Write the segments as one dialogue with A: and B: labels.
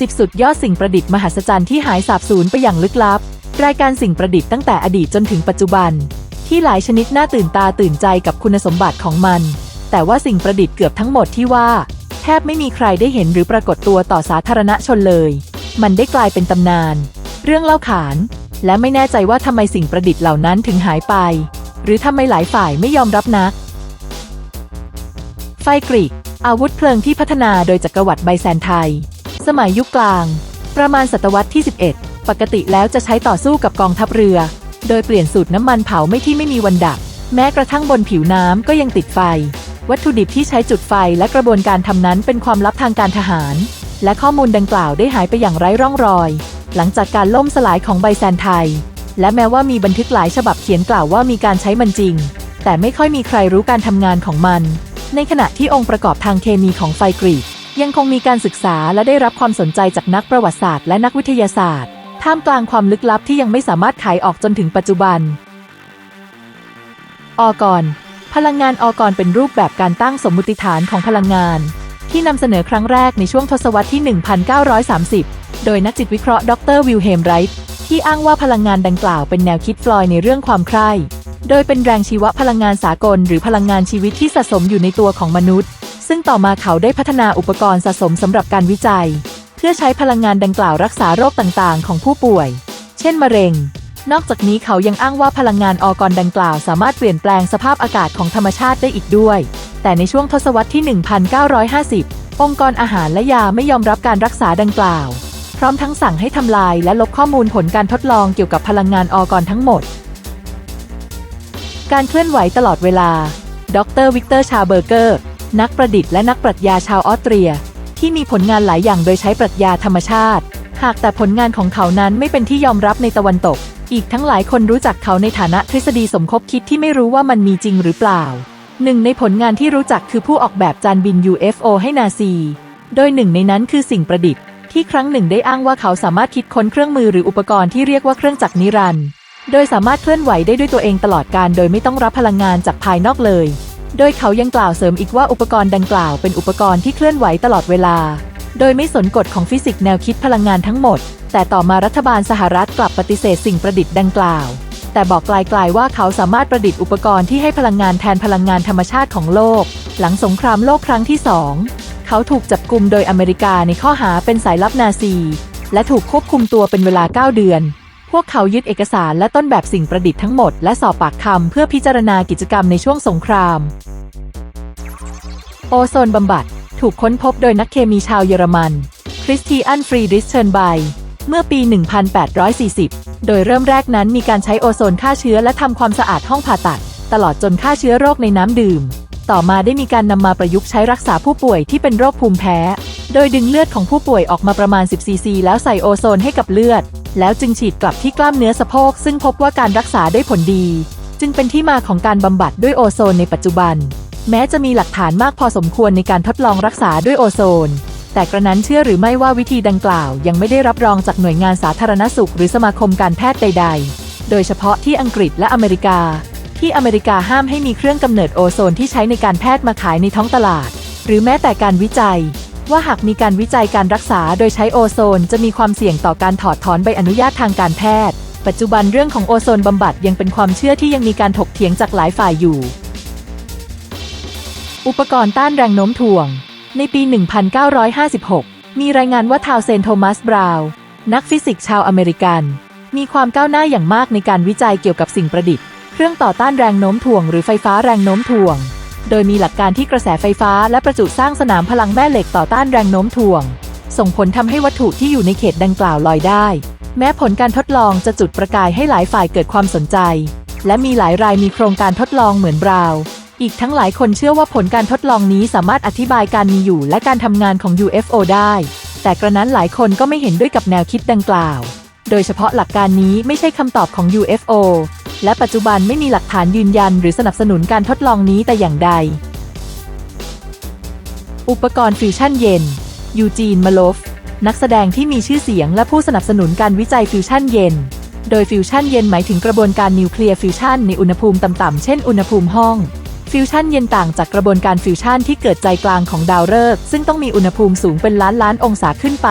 A: 10 สุดยอดสิ่งประดิษฐ์มหัศจรรย์ที่หายสาบสูญไปอย่างลึกลับ รายการสิ่งประดิษฐ์ตั้งแต่อดีตจนถึงปัจจุบัน ที่หลายชนิดน่าตื่นตาตื่นใจกับคุณสมบัติของมัน แต่ว่าสิ่งประดิษฐ์เกือบทั้งหมดที่ว่า แทบไม่มีใครได้เห็นหรือปรากฏตัวต่อสาธารณชนเลย มันได้กลายเป็นตำนาน เรื่องเล่าขาน และไม่แน่ใจว่าทำไมสิ่งประดิษฐ์เหล่านั้นถึงหายไป หรือทำไมหลายฝ่ายไม่ยอมรับนัก ไฟกรีกอาวุธเพลิงที่พัฒนาโดยจักรวรรดิไบแซนไทย สมัยยุคกลาง ประมาณศตวรรษที่ 11 ปกติแล้วจะใช้ต่อสู้กับกองทัพเรือ โดยเปลี่ยนสูตรน้ำมันเผาไม่ที่ไม่มีวันดับ แม้กระทั่งบนผิวน้ำก็ยังติดไฟ วัตถุดิบที่ใช้จุดไฟและกระบวนการทำนั้นเป็นความลับทางการทหาร และข้อมูลดังกล่าวได้หายไปอย่างไร้ร่องรอย หลังจากการล่มสลายของไบแซนไทย และแม้ว่ามีบันทึกหลายฉบับเขียนกล่าวว่ามีการใช้มันจริง แต่ไม่ค่อยมีใครรู้การทำงานของมัน ในขณะที่องค์ประกอบทางเคมีของไฟกรีก ยังคงมีการศึกษาและได้รับความสนใจจากนักประวัติศาสตร์และนักวิทยาศาสตร์ ท่ามกลางความลึกลับที่ยังไม่สามารถขายออกจนถึงปัจจุบัน ออกรพลังงานออกรเป็นรูปแบบการตั้งสมมุติฐานของพลังงาน ที่นำเสนอครั้งแรกในช่วงทศวรรษที่ 1930 โดยนักจิตวิเคราะห์ดรวิลเฮมไรท์ที่อ้างว่าพลังงานดังกล่าวเป็นแนวคิดฟลอยในเรื่องความใคร่ โดยเป็นแรงชีวพลังงานสากล หรือพลังงานชีวิตที่สะสมอยู่ในตัวของมนุษย์ ซึ่งต่อมาเขาได้พัฒนาอุปกรณ์สะสมสำหรับการวิจัย เพื่อใช้พลังงานดังกล่าวรักษาโรคต่างๆ ของผู้ป่วย เช่นมะเร็ง นอกจากนี้เขายังอ้างว่าพลังงานออกรดังกล่าว สามารถเปลี่ยนแปลงสภาพอากาศของธรรมชาติได้อีกด้วย แต่ในช่วงทศวรรษที่ 1950 องค์กรอาหารและยาไม่ยอมรับการรักษาดังกล่าว พร้อมทั้งสั่งให้ทำลายและลบข้อมูลผลการทดลองเกี่ยวกับพลังงานออกรทั้งหมด การเคลื่อนไหวตลอดเวลา ดรวิกเตอร์ชาเบอร์เกอร์ นักประดิษฐ์และนักปรัชญาชาวออสเตรีย ที่มีผลงานหลายอย่างโดยใช้ปรัชญาธรรมชาติ หากแต่ผลงานของเขานั้นไม่เป็นที่ยอมรับในตะวันตก อีกทั้งหลายคนรู้จักเขาในฐานะทฤษฎีสมคบคิดที่ไม่รู้ว่ามันมีจริงหรือเปล่า หนึ่งในผลงานที่รู้จักคือผู้ออกแบบจานบิน UFO ให้นาซี โดยหนึ่งในนั้นคือสิ่งประดิษฐ์ที่ครั้งหนึ่งได้อ้างว่าเขาสามารถคิดค้นเครื่องมือหรืออุปกรณ์ที่เรียกว่าเครื่องจักรนิรันดร์โดยสามารถเคลื่อนไหวได้ด้วยตัวเองตลอดการ โดยไม่ต้องรับพลังงานจากภายนอกเลย โดยเขายังกล่าวเสริมอีกว่าอุปกรณ์ดังกล่าวเป็นอุปกรณ์ที่เคลื่อนไหวตลอดเวลา โดยไม่สนกฎของฟิสิกส์แนวคิดพลังงานทั้งหมด แต่ต่อมารัฐบาลสหรัฐกลับปฏิเสธสิ่งประดิษฐ์ดังกล่าว แต่บอกไกลๆว่าเขาสามารถประดิษฐ์อุปกรณ์ที่ให้พลังงานแทนพลังงานธรรมชาติของโลก หลังสงครามโลกครั้งที่สองเขาถูกจับกลุมโดยอเมริกาในข้อหาเป็นสายลับนาซี และถูกควบคุมตัวเป็นเวลา 9 เดือน พวกเขายึดเอกสารและต้นแบบสิ่งประดิษฐ์ทั้งหมดและสอบปากคำเพื่อพิจารณากิจกรรมในช่วงสงคราม โอโซนบำบัดถูกค้นพบโดยนักเคมีชาวเยอรมันคริสตีอันฟรีดิสเชนไบเมื่อปี 1840 โดยเริ่มแรกนั้นมีการใช้โอโซนฆ่าเชื้อและทำความสะอาดห้องผ่าตัด ตลอดจนฆ่าเชื้อโรคในน้ำดื่ม ต่อมาได้มีการนำมาประยุกต์ใช้รักษาผู้ป่วยที่เป็นโรคภูมิแพ้ โดยดึงเลือดของผู้ป่วยออกมาประมาณ10ซีซีแล้วใส่โอโซนให้กับเลือด แล้วจึงฉีดกลับที่กล้ามเนื้อสะโพกซึ่งพบว่าการรักษาได้ผลดี จึงเป็นที่มาของการบำบัดด้วยโอโซนในปัจจุบัน แม้จะมีหลักฐานมากพอสมควรในการทดลองรักษาด้วยโอโซน แต่กระนั้นเชื่อหรือไม่ว่าวิธีดังกล่าว ยังไม่ได้รับรองจากหน่วยงานสาธารณสุข หรือสมาคมการแพทย์ใด ๆ โดยเฉพาะที่อังกฤษและอเมริกา ที่อเมริกาห้ามให้มีเครื่องกำเนิดโอโซนที่ใช้ในการแพทย์มาขายในท้องตลาด หรือแม้แต่การวิจัย ว่าหากมีการวิจัยการรักษาโดยใช้โอโซน จะมีความเสี่ยงต่อการถอดถอนใบอนุญาตทางการแพทย์ ปัจจุบันเรื่องของโอโซนบำบัดยังเป็นความเชื่อที่ยังมีการถกเถียงจากหลายฝ่ายอยู่ อุปกรณ์ต้านแรงโน้มถ่วง ในปี 1956 มีรายงานว่าทาวเซนโทมัสบราวน์นักฟิสิกส์ชาวอเมริกัน มีความก้าวหน้าอย่างมากในการวิจัยเกี่ยวกับสิ่งประดิษฐ์ เครื่องต่อต้านแรงโน้มถ่วงหรือไฟฟ้าแรงโน้มถ่วง โดยมีหลักการที่กระแสไฟฟ้าและประจุสร้างสนามพลังแม่เหล็กต่อต้านแรงโน้มถ่วง ส่งผลทำให้วัตถุที่อยู่ในเขตดังกล่าวลอยได้ แม้ผลการทดลองจะจุดประกายให้หลายฝ่ายเกิดความสนใจ และมีหลายรายมีโครงการทดลองเหมือนบราวอีกทั้งหลายคนเชื่อว่าผลการทดลองนี้สามารถอธิบายการมีอยู่และการทำงานของ UFO ได้ แต่กระนั้นหลายคนก็ไม่เห็นด้วยกับแนวคิดดังกล่าว โดยเฉพาะหลักการนี้ไม่ใช่คำตอบของ UFO และปัจจุบันไม่มีหลักฐานยืนยันหรือสนับสนุนการทดลองนี้แต่อย่างใด อุปกรณ์ฟิวชั่นเย็น ยูจีนมาโลฟ นักแสดงที่มีชื่อเสียงและผู้สนับสนุนการวิจัยฟิวชั่นเย็น โดยฟิวชั่นเย็นหมายถึงกระบวนการนิวเคลียร์ฟิวชั่นในอุณหภูมิต่ำๆเช่นอุณหภูมิห้องฟิวชั่นเย็นต่างจากกระบวนการฟิวชั่นที่เกิดใจกลางของดาวฤกษ์ซึ่งต้องมีอุณหภูมิสูงเป็นล้านล้านองศาขึ้นไป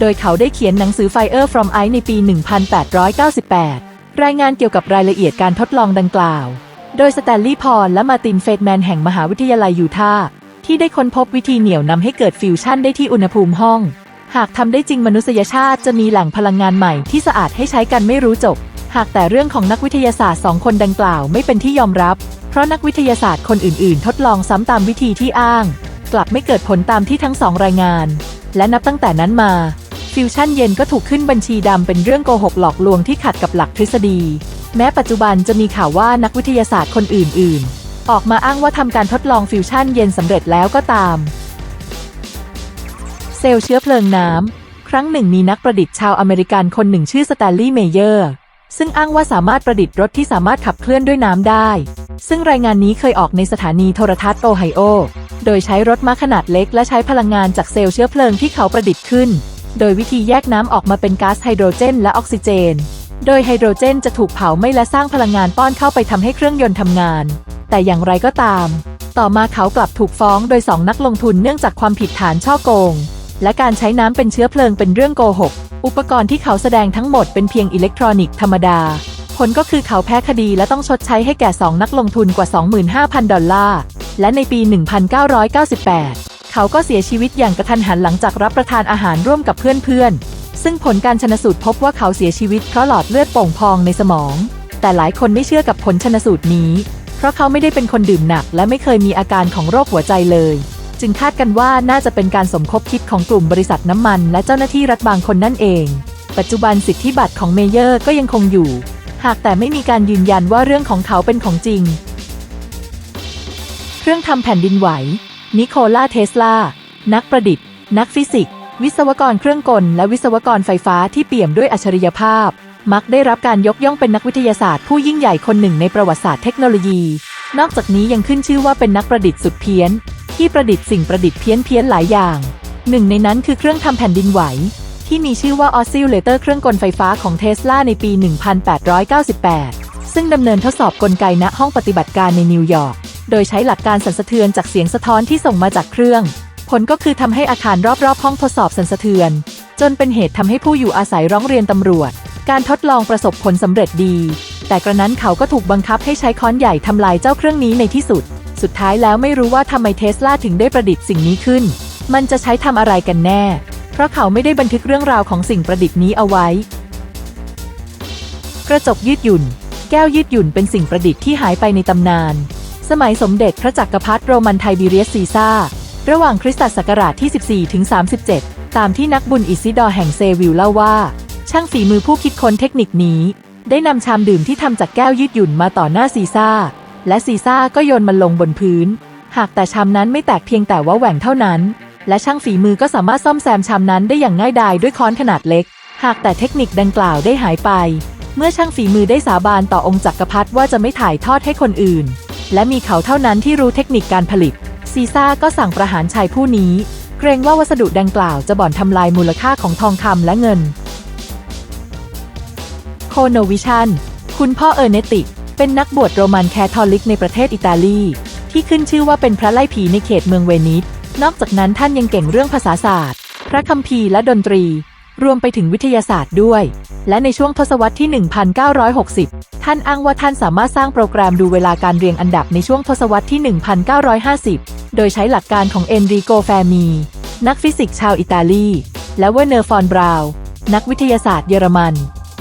A: โดยเขาได้เขียนหนังสือ Fire from Ice ในปี 1898 รายงานเกี่ยวกับรายละเอียดการทดลองดังกล่าว โดยสแตนลีย์พอลและมาตินเฟดแมนแห่งมหาวิทยาลัยยูทาห์ที่ได้ค้นพบวิธีเหนี่ยวนำให้เกิดฟิวชั่นได้ที่อุณหภูมิห้อง หากทำได้จริงมนุษยชาติจะมีแหล่งพลังงานใหม่ที่สะอาดให้ใช้กันไม่รู้จบ หากแต่เรื่องของนักวิทยาศาสตร์สองคนดังกล่าวไม่เป็นที่ยอมรับ เพราะนักวิทยาศาสตร์คนอื่นๆ ทดลองซ้ำตามวิธีที่อ้าง กลับไม่เกิดผลตามที่ทั้งสองรายงาน และนับตั้งแต่นั้นมา ฟิวชั่นเย็นก็ถูกขึ้นบัญชีดำเป็นเรื่องโกหกหลอกลวงที่ขัดกับหลักทฤษฎี แม้ปัจจุบันจะมีข่าวว่านักวิทยาศาสตร์คนอื่น ๆ ออกมาอ้างว่าทำการทดลองฟิวชั่นเย็นสำเร็จแล้วก็ตาม เซลล์เชื้อเพลิงน้ำครั้งหนึ่งมีนักประดิษฐ์ชาวอเมริกันคนหนึ่งชื่อสแตนลีย์เมเยอร์ซึ่งอ้างว่าสามารถประดิษฐ์รถที่สามารถขับเคลื่อนด้วยน้ำได้ ซึ่งรายงานนี้เคยออกในสถานีโทรทัศน์โอไฮโอ โดยใช้รถม้าขนาดเล็กและใช้พลังงานจากเซลล์เชื้อเพลิงที่เขาประดิษฐ์ขึ้น โดยวิธีแยกน้ำออกมาเป็นก๊าซไฮโดรเจนและออกซิเจน โดยไฮโดรเจนจะถูกเผาไหม้และสร้างพลังงานป้อนเข้าไปทำให้เครื่องยนต์ทำงาน แต่อย่างไรก็ตาม ต่อมาเขากลับถูกฟ้องโดยสองนักลงทุนเนื่องจากความผิดฐานช่อโกง และการใช้น้ำเป็นเชื้อเพลิงเป็นเรื่องโกหก อุปกรณ์ที่เขาแสดงทั้งหมดเป็นเพียงอิเล็กทรอนิกส์ธรรมดา ผลก็คือเขาแพ้คดีและต้องชดใช้ให้แก่2นักลงทุนกว่า 25,000 ดอลลาร์ และในปี 1998 เขาก็เสียชีวิตอย่างกระทันหันหลังจากรับประทานอาหารร่วมกับเพื่อนๆ ซึ่งผลการชนสูตรพบว่าเขาเสียชีวิตเพราะหลอดเลือดโป่งพองในสมอง แต่หลายคนไม่เชื่อกับผลชนสูตรนี้ เพราะเขาไม่ได้เป็นคนดื่มหนัก และไม่เคยมีอาการของโรคหัวใจเลย จึงคาดกันว่าน่าจะเป็นการสมคบคิดของกลุ่มบริษัทน้ำมัน และเจ้าหน้าที่รัฐบางคนนั่นเอง ปัจจุบันสิทธิบัตรของเมเยอร์ก็ยังคงอยู่ หากแต่ไม่มีการยืนยันว่าเรื่องของเขาเป็นของจริง เครื่องทำแผ่นดินไหว นิโคลาเทสลา นักประดิษฐ์ นักฟิสิกส์ วิศวกรเครื่องกล และวิศวกรไฟฟ้าที่เปี่ยมด้วยอัจฉริยภาพ มักได้รับการยกย่องเป็นนักวิทยาศาสตร์ผู้ยิ่งใหญ่คนหนึ่งในประวัติศาสตร์เทคโนโลยี นอกจากนี้ยังขึ้นชื่อว่าเป็นนักประดิษฐ์สุดเพี้ยน ที่ประดิษฐ์สิ่งประดิษฐ์เพี้ยนเพี้ยนหลายอย่าง หนึ่งในนั้นคือเครื่องทำแผ่นดินไหว ที่มีชื่อว่าออสซิลเลเตอร์เครื่องกลไฟฟ้าของเทสลาในปี 1898 ซึ่งดำเนินทดสอบกลไกณห้องปฏิบัติการในนิวยอร์ก โดยใช้หลักการสั่นสะเทือนจากเสียงสะท้อนที่ส่งมาจากเครื่อง ผลก็คือทำให้อาคารรอบๆ ห้องทดสอบสั่นสะเทือน จนเป็นเหตุทำให้ผู้อยู่อาศัยร้องเรียนตำรวจ การทดลองประสบผลสำเร็จดี แต่กระนั้นเขาก็ถูกบังคับให้ใช้ค้อนใหญ่ทำลายเจ้าเครื่องนี้ในที่สุด สุดท้ายแล้วไม่รู้ว่าทำไมเทสลาถึงได้ประดิษฐ์สิ่งนี้ขึ้น มันจะใช้ทำอะไรกันแน่ เพราะเขาไม่ได้บันทึกเรื่องราวของสิ่งประดิษฐ์นี้เอาไว้ กระจกยืดหยุ่น แก้วยืดหยุ่นเป็นสิ่งประดิษฐ์ที่หายไปในตำนาน สมัยสมเด็จพระจักรพรรดิโรมันไทบีเรียสซีซ่า ระหว่างคริสตศักราชที่ 14 ถึง 37 ตามที่นักบุญอิซิดอร์แห่งเซวิลเล่าว่า ช่างฝีมือผู้คิดค้นเทคนิคนี้ ได้นำชามดื่มที่ทำจากแก้วยืดหยุ่นมาต่อหน้าซีซ่า และซีซ่าก็โยนมันลงบนพื้น หากแต่ชามนั้นไม่แตกเพียงแต่ว่าแหว่งเท่านั้น และช่างฝีมือก็สามารถซ่อมแซมชามนั้นได้อย่างง่ายดายด้วยค้อนขนาดเล็ก หากแต่เทคนิคดังกล่าวได้หายไป เมื่อช่างฝีมือได้สาบานต่อองค์จักรพรรดิว่าจะไม่ถ่ายทอดให้คนอื่น และมีเขาเท่านั้นที่รู้เทคนิคการผลิต ซีซ่าก็สั่งประหารชายผู้นี้ เกรงว่าวัสดุดังกล่าวจะบ่อนทำลายมูลค่าของทองคำและเงิน โคโนวิชันคุณพ่อเออร์เนติเป็นนักบวชโรมันแคทอลิกในประเทศอิตาลี ที่ขึ้นชื่อว่าเป็นพระไล่ผีในเขตเมืองเวนิส นอกจากนั้นท่านยังเก่งเรื่องภาษาศาสตร์ พระคัมภีร์และดนตรี รวมไปถึงวิทยาศาสตร์ด้วย และในช่วงทศวรรษที่ 1960 ท่านอ้างว่าท่านสามารถสร้างโปรแกรมดูเวลาการเรียงอันดับในช่วงทศวรรษที่ 1950 โดยใช้หลักการของเอนริโกแฟมี นักฟิสิกส์ชาวอิตาลี และเวเนอร์ฟอนบราวนักวิทยาศาสตร์เยอรมัน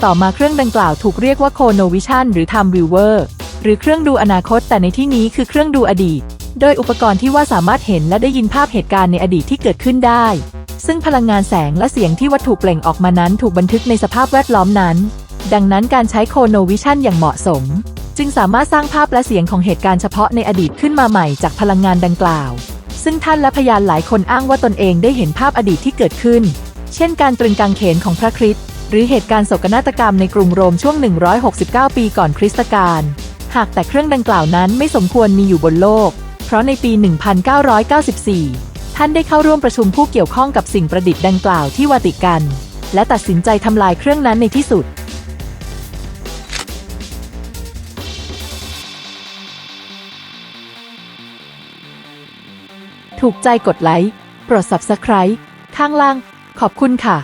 A: ต่อมาเครื่องดังกล่าวถูกเรียกว่าโคโนวิชันหรือ Time Viewer หรือเครื่องดูอนาคตแต่ในที่นี้คือเครื่องดูอดีต โดยอุปกรณ์ที่ว่าสามารถเห็นและได้ยินภาพเหตุการณ์ในอดีตที่เกิดขึ้นได้ ซึ่งพลังงานแสงและเสียงที่วัตถุเปล่งออกมานั้นถูกบันทึกในสภาพแวดล้อมนั้น ดังนั้นการใช้โคโนวิชันอย่างเหมาะสม จึงสามารถสร้างภาพและเสียงของเหตุการณ์เฉพาะในอดีตขึ้นมาใหม่จากพลังงานดังกล่าว ซึ่งท่านและพยานหลายคนอ้างว่าตนเองได้เห็นภาพอดีตที่เกิดขึ้น เช่นการตรึงกางเขนของพระคริสต์หรือเหตุการณ์โศกนาฏกรรมในกรุงโรมช่วง 169 ปีก่อนคริสตกาล หากแต่เครื่องดังกล่าวนั้นไม่สมควรมีอยู่บนโลก เพราะในปี 1994 ท่านได้เข้าร่วมประชุมผู้เกี่ยวข้องกับสิ่งประดิษฐ์ดังกล่าวที่วาติกัน และตัดสินใจทำลายเครื่องนั้นในที่สุด ถูกใจกดไลค์ โปรด Subscribe ข้างล่าง ขอบคุณค่ะ